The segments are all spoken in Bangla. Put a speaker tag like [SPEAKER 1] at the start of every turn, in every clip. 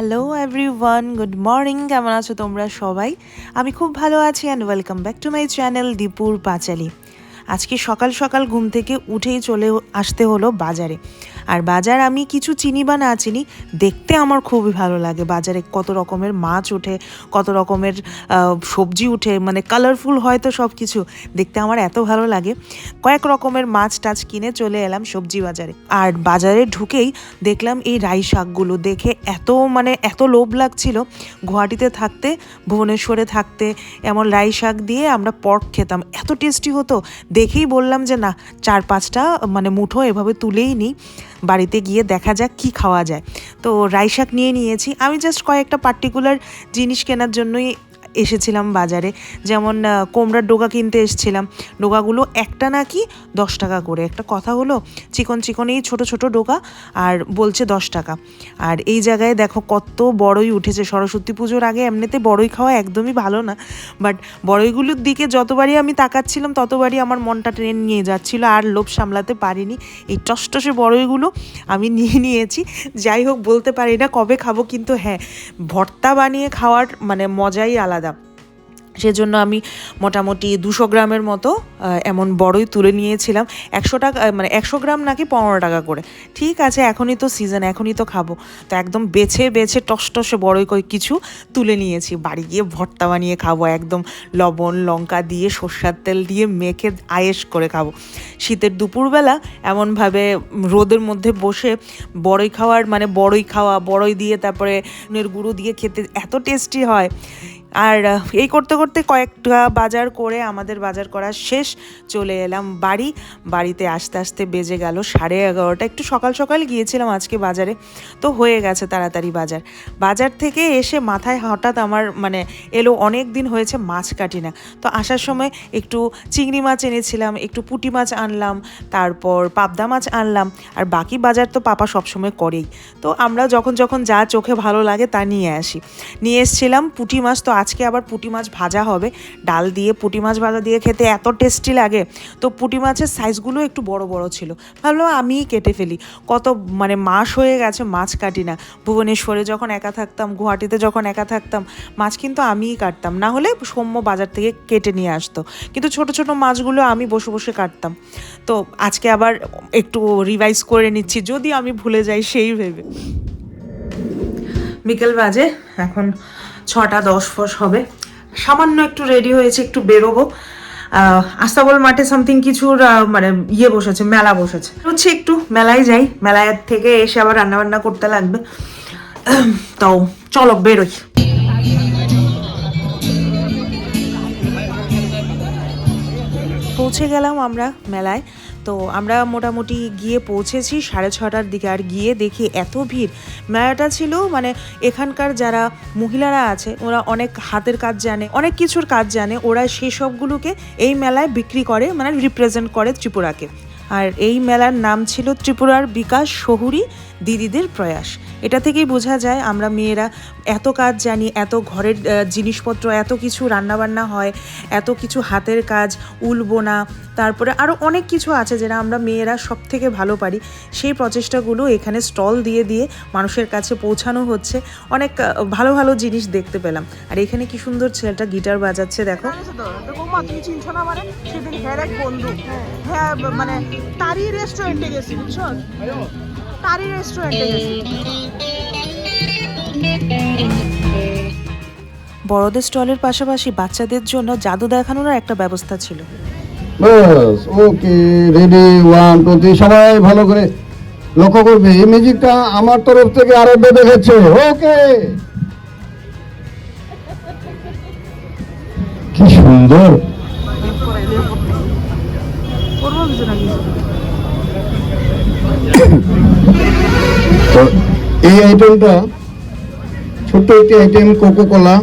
[SPEAKER 1] হ্যালো এভরিওয়ান গুড মর্নিং কেমন আছো তোমরা সবাই? আমি খুব ভালো আছি and welcome back to my channel দীপুর পাঁচালি আজকে সকাল সকাল ঘুম থেকে উঠেই চলে আসতে হলো বাজারে। আর বাজার আমি কিছু চিনি বা না চিনি, দেখতে আমার খুবই ভালো লাগে। বাজারে কত রকমের মাছ ওঠে, কত রকমের সবজি উঠে মানে কালারফুল হয়তো সব কিছু দেখতে আমার এত ভালো লাগে। কয়েক রকমের মাছ টাছ কিনে চলে এলাম সবজি বাজারে। আর বাজারে ঢুকেই দেখলাম এই রাই শাকগুলো, দেখে এত মানে এত লোভ লাগছিল গুয়াহাটিতে থাকতে, ভুবনেশ্বরে থাকতে, এমন রাই শাক দিয়ে আমরা পর্ক খেতাম। এত টেস্টি হতো দেখেই বললাম যে, না, চার পাঁচটা মানে মুঠো এভাবে তুলেই নিই। বাড়িতে গিয়ে দেখা যাক কি খাওয়া যায়। তো রাইশাক নিয়ে নিয়েছি। আমি জাস্ট কয়েকটা পার্টিকুলার জিনিস কেনার জন্যই এসেছিলাম বাজারে। যেমন কোমড়ার ডোকা কিনতে এসেছিলাম। ডোকাগুলো একটা নাকি দশ টাকা করে। একটা কথা হলো, চিকন চিকন এই ছোটো ছোটো ডোকা আর বলছে দশ টাকা। আর এই জায়গায় দেখো কত বড়ই উঠেছে। সরস্বতী পুজোর আগে এমনিতে বড়ই খাওয়া একদমই ভালো না। বাট বড়ইগুলোর দিকে যতবারই আমি তাকাচ্ছিলাম, ততবারই আমার মনটা ট্রেন নিয়ে যাচ্ছিল। আর লোভ সামলাতে পারিনি। এই টসটসে বড়ইগুলো আমি নিয়ে নিয়েছি। যাই হোক, বলতে পারি না কবে খাব, কিন্তু হ্যাঁ ভর্তা বানিয়ে খাওয়ার মানে মজাই আলাদা। সেজন্য আমি মোটামুটি দুশো গ্রামের মতো এমন বড়ই তুলে নিয়েছিলাম। একশো টাকা মানে একশো গ্রাম নাকি পনেরো টাকা করে। ঠিক আছে, এখনই তো সিজন এখনই তো খাব। তো একদম বেছে বেছে টসটসে বড়ই কই কিছু তুলে নিয়েছি। বাড়ি গিয়ে ভর্তা বানিয়ে খাব, একদম লবণ, লঙ্কা দিয়ে সর্ষার তেল দিয়ে মেখে আয়েস করে খাব। শীতের দুপুরবেলা এমনভাবে রোদের মধ্যে বসে বড়ই খাওয়ার মানে বড়ই খাওয়া, বড়ই দিয়ে তারপরে গুঁড়ো দিয়ে খেতে এত টেস্টি হয়। আর এই করতে করতে কয়েকটা বাজার করে আমাদের বাজার করা শেষ, চলে এলাম বাড়ি। বাড়িতে আস্তে আস্তে বেজে গেল সাড়ে এগারোটা। একটু সকাল সকাল গিয়েছিলাম আজকে বাজারে, তো হয়ে গেছে তাড়াতাড়ি বাজার। বাজার থেকে এসে মাথায় হঠাৎ আমার মানে এলো অনেক দিন হয়েছে মাছ কাটি না। তো আসার সময় একটু চিংড়ি মাছ এনেছিলাম, একটু পুঁটি মাছ আনলাম, তারপর পাবদা মাছ আনলাম, আর বাকি বাজার তো পাপা সবসময় করেই। তো আমরা যখন যখন যা চোখে ভালো লাগে তা নিয়ে আসি। নিয়ে এসছিলাম পুঁটি মাছ, তো আজকে আবার পুঁটি মাছ ভাজা হবে। ডাল দিয়ে পুঁটি মাছ ভাজা দিয়ে খেতে এত টেস্টি লাগে। তো পুঁটি মাছের সাইজগুলো একটু বড় বড় ছিল। ভাবলাম আমিই কেটে ফেলি। কত মানে মাস হয়ে গেছে মাছ কাটি না। ভুবনেশ্বরে যখন একা থাকতাম, গুয়াহাটিতে যখন একা থাকতাম, মাছ কিন্তু আমিই কাটতাম। না হলে সৌম্য বাজার থেকে কেটে নিয়ে আসতো। কিন্তু ছোট ছোট মাছগুলো আমি বসে বসে কাটতাম। তো আজকে আবার একটু রিভাইজ করে নিচ্ছি। যদি আমি ভুলে যাই সেই ভেবে। বিকেল বাজে, এখন ছটা দশ ফস হবে। সামান্য একটু রেডি হয়েছে, একটু বেরোবো। আস্তাবল মাঠে সামথিং কিছুর মানে ইয়ে বসেছে, মেলা বসেছে। হচ্ছে একটু মেলায় যাই, মেলায় থেকে এসে আবার রান্না বান্না করতে লাগবে। তো চলো বেরোই। পৌঁছে গেলাম আমরা মেলায়। তো আমরা মোটামুটি গিয়ে পৌঁছেছি সাড়ে ছটার দিকে। আর গিয়ে দেখি এত ভিড়। মেলাটা ছিল মানে এখানকার যারা মহিলারা আছে, ওরা অনেক হাতের কাজ জানে, অনেক কিছুর কাজ জানে। ওরা সেসবগুলোকে এই মেলায় বিক্রি করে মানে রিপ্রেজেন্ট করে ত্রিপুরাকে। আর এই মেলার নাম ছিল ত্রিপুরার বিকাশ শহুরি। দিদিদের প্রয়াস। এটা থেকেই বোঝা যায় আমরা মেয়েরা এত কাজ জানি, এত ঘরের জিনিসপত্র, এত কিছু রান্নাবান্না হয়, এত কিছু হাতের কাজ, উল বোনা, তারপরে আরও অনেক কিছু আছে যেটা আমরা মেয়েরা সব থেকে ভালো পারি। সেই প্রচেষ্টাগুলো এখানে স্টল দিয়ে দিয়ে মানুষের কাছে পৌঁছানো হচ্ছে। অনেক ভালো ভালো জিনিস দেখতে পেলাম। আর এখানে কি সুন্দর ছেলেটা গিটার বাজাচ্ছে, দেখো।
[SPEAKER 2] না মানে? হ্যাঁ মানে তারই রেস্টুরেন্টে গেছি, বুঝছ? তারই রেস্টুরেন্টে গেছি।
[SPEAKER 1] বড়দের স্টলের পাশাপাশি বাচ্চাদের জন্য জাদু দেখানোর একটা ব্যবস্থা ছিল।
[SPEAKER 3] বাস okay ready one two three সবাই ভালো করে লক্ষ্য করবে। এই মিউজিকটা আমার তরফ থেকে আরব্য দেখাচ্ছে ওকে। কি সুন্দর।
[SPEAKER 2] করব কিছু না কিছু।
[SPEAKER 3] তো এই আইটেমটা ছোট্ট একটি আইটেম কোকো কোলা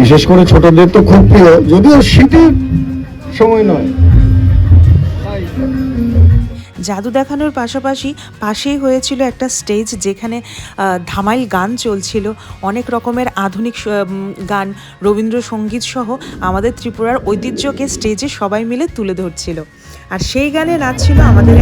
[SPEAKER 3] বিশেষ করে ছোটদের তো খুব প্রিয়, যদিও শীতের সময় নয়।
[SPEAKER 1] জাদু দেখানোর পাশাপাশি পাশেই হয়েছিল একটা স্টেজ যেখানে ধামাইল গান চলছিল। অনেক রকমের আধুনিক গান রবীন্দ্রসঙ্গীত সহ আমাদের ত্রিপুরার ঐতিহ্যকে স্টেজে সবাই মিলে তুলে ধরছিল। আর সেই গানে নাচছিল আমাদের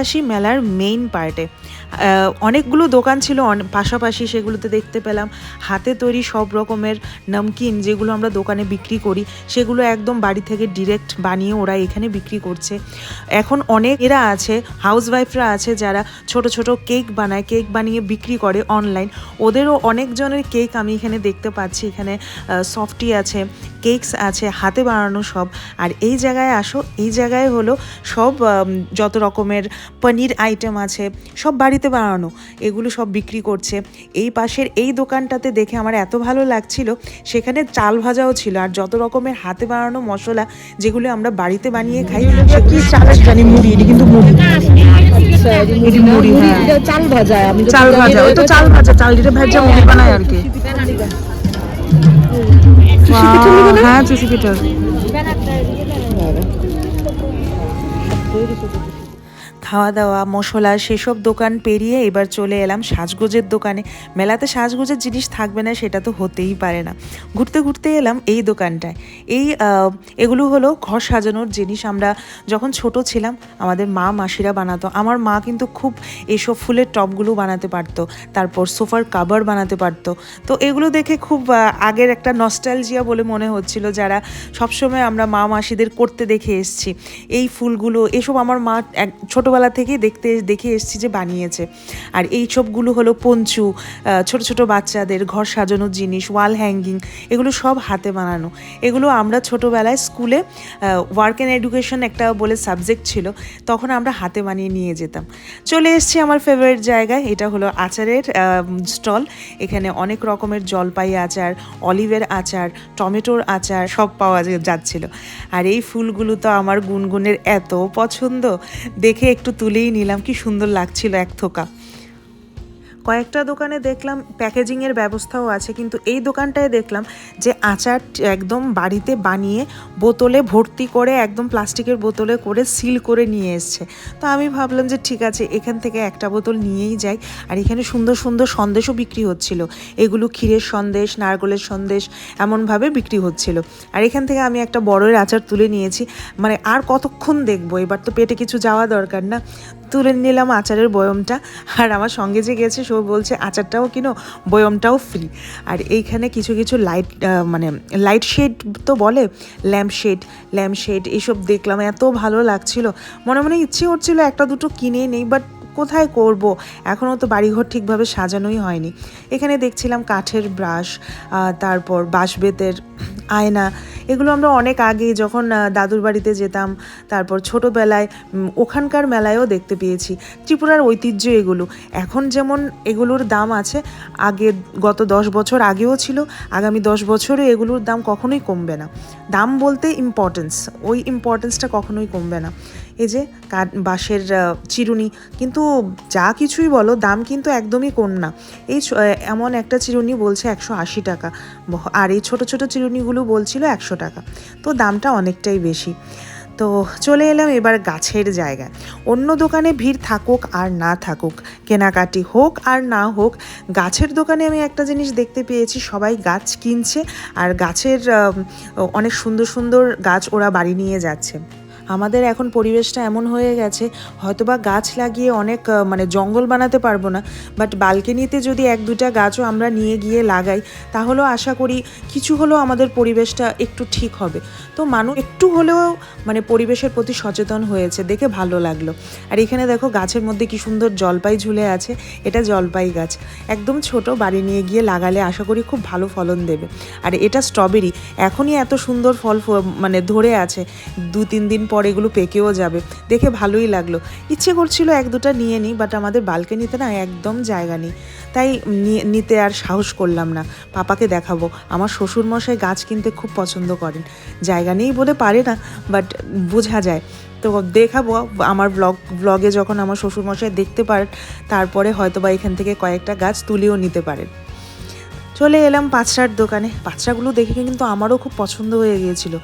[SPEAKER 1] আসি মেলার মেইন পার্টে অনেকগুলো দোকান ছিল পাশাপাশি সেগুলোতে দেখতে পেলাম। হাতে তৈরি সব রকমের নমকিন যেগুলো আমরা দোকানে বিক্রি করি, সেগুলো একদম বাড়ি থেকে ডিরেক্ট বানিয়ে ওরা এখানে বিক্রি করছে। এখন অনেক এরা আছে হাউসওয়াইফরা আছে, যারা ছোট ছোট কেক বানায়, কেক বানিয়ে বিক্রি করে অনলাইন ওদেরও অনেকজনের কেক আমি এখানে দেখতে পাচ্ছি, এখানে সফটি আছে কেকস আছে, হাতে বানানো সব। আর এই জায়গায় আসো, এই জায়গায় হলো সব যত রকমের পনির আইটেম আছে, সব বাড়িতে বানানো এগুলো সব বিক্রি করছে। এই পাশের এই দোকানটাতে দেখে আমার এত ভালো লাগছিল সেখানে চাল ভাজাও ছিল আর যত রকমের হাতে বানানো মশলা যেগুলো আমরা বাড়িতে বানিয়ে খাই
[SPEAKER 2] কি চালের জানি মুড়ি? এটি কিন্তু মুড়ি।
[SPEAKER 4] হ্যাঁ চাল ভাজা?
[SPEAKER 2] চাল ভাজা? ওই তো চাল ভাজা চাল দিতে ভাজা মুড়ি বানায় আর কি। হ্যাঁ চুষি পিঠার
[SPEAKER 1] খাওয়া দাওয়া মশলা, সেসব দোকান পেরিয়ে এবার চলে এলাম সাজগোজের দোকানে। মেলাতে সাজগোজের জিনিস থাকবে না, সেটা তো হতেই পারে না। ঘুরতে ঘুরতে এলাম এই দোকানটায়। এই এগুলো হলো ঘর সাজানোর জিনিস। আমরা যখন ছোট ছিলাম, আমাদের মা মাসিরা বানাতো। আমার মা কিন্তু খুব এসব ফুলের টবগুলো বানাতে পারতো, তারপর সোফার কাভার বানাতে পারতো। তো এগুলো দেখে খুব আগের একটা নস্টালজিয়া বলে মনে হচ্ছিল, যারা সবসময় আমরা মা মাসিদের করতে দেখে এসছি। এই ফুলগুলো, এসব আমার মা এক, ছোটোবেলা থেকেই দেখতে, দেখে এসছি যে বানিয়েছে। আর এই সবগুলো হলো পঞ্চু ছোট ছোট বাচ্চাদের ঘর সাজানোর জিনিস, ওয়াল হ্যাঙ্গিং, এগুলো সব হাতে বানানো। এগুলো আমরা ছোটোবেলায় স্কুলে ওয়ার্ক অ্যান্ড এডুকেশন একটা বলে সাবজেক্ট ছিল, তখন আমরা হাতে বানিয়ে নিয়ে যেতাম। চলে এসেছি আমার ফেভারিট জায়গায়, এটা হলো আচারের স্টল এখানে অনেক রকমের জলপাই আচার অলিভের আচার, টমেটোর আচার সব পাওয়া যাচ্ছিল। আর এই ফুলগুলো তো আমার গুনগুনের এত পছন্দ। দেখে একটু তুলেই নিলাম কি সুন্দর লাগছিল এক থোকা। কয়েকটা দোকানে দেখলাম প্যাকেজিংয়ের ব্যবস্থাও আছে, কিন্তু এই দোকানটায় দেখলাম যে আচার একদম বাড়িতে বানিয়ে বোতলে ভর্তি করে, একদম প্লাস্টিকের বোতলে করে সিল করে নিয়ে এসছে। তো আমি ভাবলাম যে ঠিক আছে, এখান থেকে একটা বোতল নিয়েই যাই। আর এখানে সুন্দর সুন্দর সন্দেশও বিক্রি হচ্ছিল। এগুলো ক্ষীরের সন্দেশ, নারকেলের সন্দেশ এমনভাবে বিক্রি হচ্ছিল। আর এখান থেকে আমি একটা বড়ের আচার তুলে নিয়েছি। মানে আর কতক্ষণ দেখব? এবার তো পেটে কিছু যাওয়া দরকার না। তুলে নিলাম আচারের বয়মটা। আর আমার সঙ্গে যে গেছে, সে বলছে, আচারটাও কিনো, বয়মটাও ফ্রি আর এইখানে কিছু কিছু লাইট মানে লাইট শেড তো বলে ল্যাম্প শেড ল্যাম্প শেড এইসব দেখলাম, এত ভালো লাগছিল। মনে মনে ইচ্ছে হচ্ছিল একটা দুটো কিনে নেই বাট কোথায় করব? এখনও তো বাড়িঘর ঠিকভাবে সাজানোই হয়নি। এখানে দেখছিলাম কাঠের ব্রাশ তারপর বাঁশবেতের আয়না। এগুলো আমরা অনেক আগে যখন দাদুর বাড়িতে যেতাম, তারপর ছোটোবেলায় ওখানকার মেলায়ও দেখতে পেয়েছি। ত্রিপুরার ঐতিহ্য এগুলো। এখন যেমন এগুলোর দাম আছে, আগে গত দশ বছর আগেও ছিল, আগামী দশ বছরে এগুলোর দাম কখনোই কমবে না। দাম বলতে ইম্পর্টেন্স ওই ইম্পর্টেন্সটা কখনোই কমবে না। এই যে বাঁশের চিরুনি। কিন্তু যা কিছুই বলো, দাম কিন্তু একদমই কম না। এই এমন একটা চিরুনি বলছে একশো আশি টাকা। আর এই ছোট ছোট চিরুনিগুলো বলছিল একশো টাকা। তো দামটা অনেকটাই বেশি। তো চলে এলাম এবার গাছের জায়গায়। অন্য দোকানে ভিড় থাকুক আর না থাকুক, কেনাকাটি হোক আর না হোক, গাছের দোকানে আমি একটা জিনিস দেখতে পেয়েছি, সবাই গাছ কিনছে আর গাছের অনেক সুন্দর সুন্দর গাছ ওরা বাড়ি নিয়ে যাচ্ছে। আমাদের এখন পরিবেশটা এমন হয়ে গেছে, হয়তোবা গাছ লাগিয়ে অনেক মানে জঙ্গল বানাতে পারব না বাট বালকনিতে যদি এক দুটা গাছও আমরা নিয়ে গিয়ে লাগাই, তাহলেও আশা করি কিছু হলেও আমাদের পরিবেশটা একটু ঠিক হবে। তো মানুষ একটু হলেও মানে পরিবেশের প্রতি সচেতন হয়েছে, দেখে ভালো লাগল। আর এখানে দেখো গাছের মধ্যে কি সুন্দর জলপাই ঝুলে আছে, এটা জলপাই গাছ। একদম ছোট, বাড়ি নিয়ে গিয়ে লাগালে আশা করি খুব ভালো ফলন দেবে। আর এটা স্ট্রবেরি এখনই এত সুন্দর ফল মানে ধরে আছে দু তিন দিন পর এগুলো পেকেও যাবে। দেখে ভালোই লাগল। ইচ্ছে করছিল এক দুটা নিয়ে নিই বাট আমাদের বালকনিতে না একদম জায়গা নেই। তাই নিতে আর সাহস করলাম না। পাপাকে দেখাবো। আমার শ্বশুরমশাই গাছ কিনতে খুব পছন্দ করেন। জায়গা নেই বলে পারে না বাট বোঝা যায়। তো দেখাবো, আমার ব্লগ ব্লগে যখন আমার শ্বশুরমশাই দেখতে পারেন, তারপরে হয়তো বা এখান থেকে কয়েকটা গাছ তুলেও নিতে পারেন। চলে এলাম পাঁচটার দোকানে। পাঁচটাগুলো দেখে কিন্তু আমারও খুব পছন্দ হয়ে গিয়েছিল।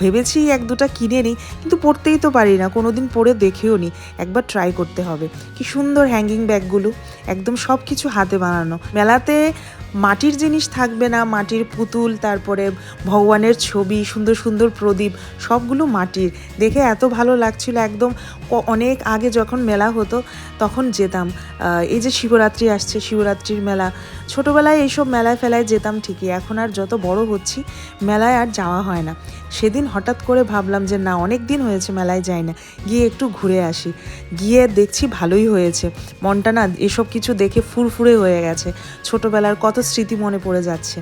[SPEAKER 1] ভেবেছি এক দুটা কিনে নিই, কিন্তু পরতেই তো পারি না কোনো দিন পরে দেখেও নি। একবার ট্রাই করতে হবে। কি সুন্দর হ্যাঙ্গিং ব্যাগগুলো একদম সব কিছু হাতে বানানো। মেলাতে মাটির জিনিস থাকবে না, মাটির পুতুল, তারপরে ভগবানের ছবি, সুন্দর সুন্দর প্রদীপ, সবগুলো মাটির। দেখে এত ভালো লাগছিল, একদম অনেক আগে যখন মেলা হতো, তখন যেতাম। এই যে শিবরাত্রি আসছে, শিবরাত্রির মেলা, ছোটোবেলায় এইসব মেলায় ফেলায় যেতাম ঠিকই, এখন আর যত বড় হচ্ছি, মেলায় আর যাওয়া হয় না। সেদিন হঠাৎ করে ভাবলাম যে, না, অনেক দিন হয়েছে মেলায় যাই না, গিয়ে একটু ঘুরে আসি। গিয়ে দেখছি ভালোই হয়েছে। মনটা না, এসব কিছু দেখে ফুরফুরে হয়ে গেছে। ছোটোবেলার কত স্মৃতি মনে পড়ে যাচ্ছে।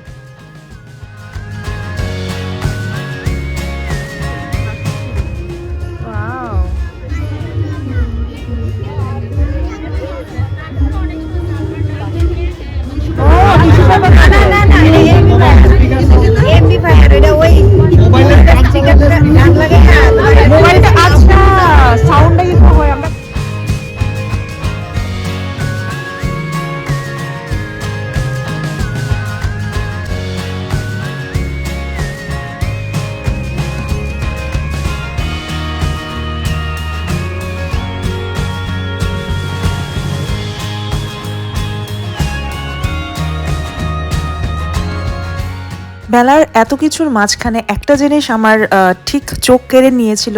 [SPEAKER 1] মেলার এত কিছুর মাঝখানে একটা জিনিস আমার ঠিক চোখ কেড়ে নিয়েছিল।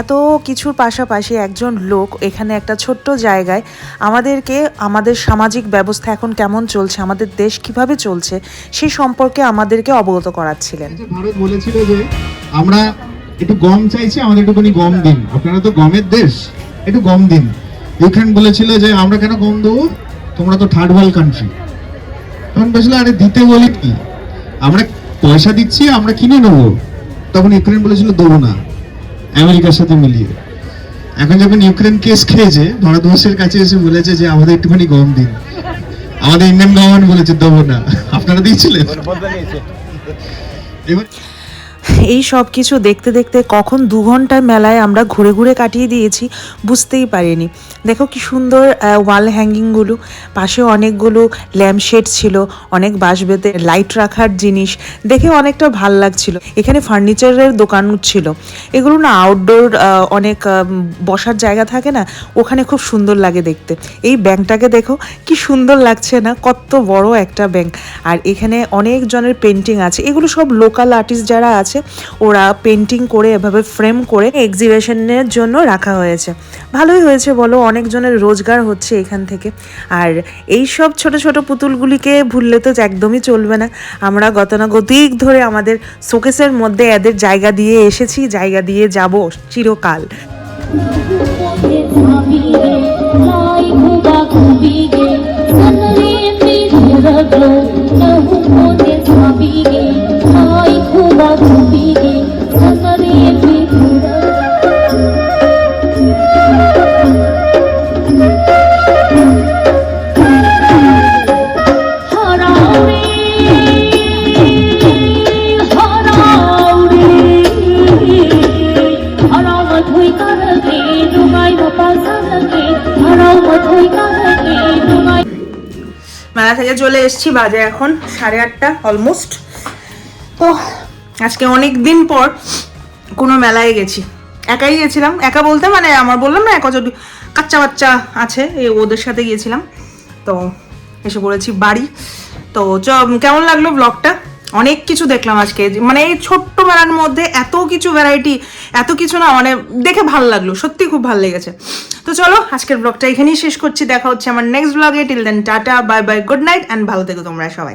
[SPEAKER 1] এত কিছুর পাশাপাশি একজন লোক এখানে একটা ছোট্ট জায়গায় আমাদেরকে, আমাদের সামাজিক ব্যবস্থা এখন কেমন চলছে, আমাদের দেশ কীভাবে চলছে সেই সম্পর্কে আমাদেরকে অবগত করাচ্ছিলেন।
[SPEAKER 5] ভারত বলেছিল যে, আমরা একটু গম চাইছি, আমাদের একটুখানি গম দিন। আপনারা তো গমের দেশ, একটু গম দিন। ইউক্রেন বলেছিল যে, আমরা কেন গম দেবো? তোমরা তো থার্ড ওয়ার্ল্ড কান্ট্রি। তখন বলেছিল, আরে দিতে বলি কি? আমরা পয়সা দিচ্ছি আমরা কিনে নেব। তখন ইউক্রেন বলেছিল দেবো না। আমেরিকার সাথে মিলিয়ে। এখন যখন ইউক্রেন কেস খেয়েছে ভারতবর্ষের কাছে এসে বলেছে যে আমাদের একটুখানি গম দিন। আমাদের ইন্ডিয়ান গভর্নমেন্ট বলেছে দেবো না। আপনারা দিয়েছিলেন? এবার
[SPEAKER 1] এই সব কিছু দেখতে দেখতে কখন দু ঘণ্টার মেলায় আমরা ঘুরে ঘুরে কাটিয়ে দিয়েছি বুঝতেই পারিনি। দেখো কি সুন্দর ওয়াল হ্যাঙ্গিংগুলো, পাশে অনেকগুলো ল্যাম্পশেড ছিল, অনেক বাঁশ বাঁশবেতে লাইট রাখার জিনিস, দেখে অনেকটা ভালো লাগছিল। এখানে ফার্নিচারের দোকান ছিল। এগুলো না আউটডোর অনেক বসার জায়গা থাকে না, ওখানে খুব সুন্দর লাগে দেখতে। এই ব্যাংকটাকে দেখো, কি সুন্দর লাগছে না, কত বড় একটা ব্যাংক। আর এখানে অনেকজনের পেন্টিং আছে, এগুলো সব লোকাল আর্টিস্ট যারা আছে ওরা পেন্টিং করে, এভাবে ফ্রেম করে এক্সিবিশনের জন্য রাখা হয়েছে। ভালোই হয়েছে বলো, অনেকজনের রোজগার হচ্ছে এখান থেকে। আর এই সব ছোট ছোট পুতুলগুলিকে ভুললে তো একদমই চলবে না। আমরা গতানুগতিক ধরে আমাদের শোকেসের মধ্যে এদের জায়গা দিয়ে এসেছি, জায়গা দিয়ে যাব চিরকাল। মেলা থেকে চলে এসেছি, বাজে এখন সাড়ে আটটা অলমোস্ট তো আজকে অনেক দিন পর কোনো মেলায় গেছি। একাই গেছিলাম, একা বলতে মানে আমার বললাম না, এক কাচ্চা বাচ্চা আছে, এই ওদের সাথে গিয়েছিলাম তো এসে পড়েছি বাড়ি। তো চ কেমন লাগল ব্লগটা অনেক কিছু দেখলাম আজকে। মানে এই ছোট্ট মেলার মধ্যে এত কিছু ভ্যারাইটি এত কিছু না মানে দেখে ভালো লাগল সত্যি খুব ভালো লেগেছে। তো চলো, আজকের ব্লগটা এখানেই শেষ করছি। দেখা হচ্ছে আমার নেক্সট ব্লগে till then tata bye bye good night and ভালো থেকো তোমরা সবাই।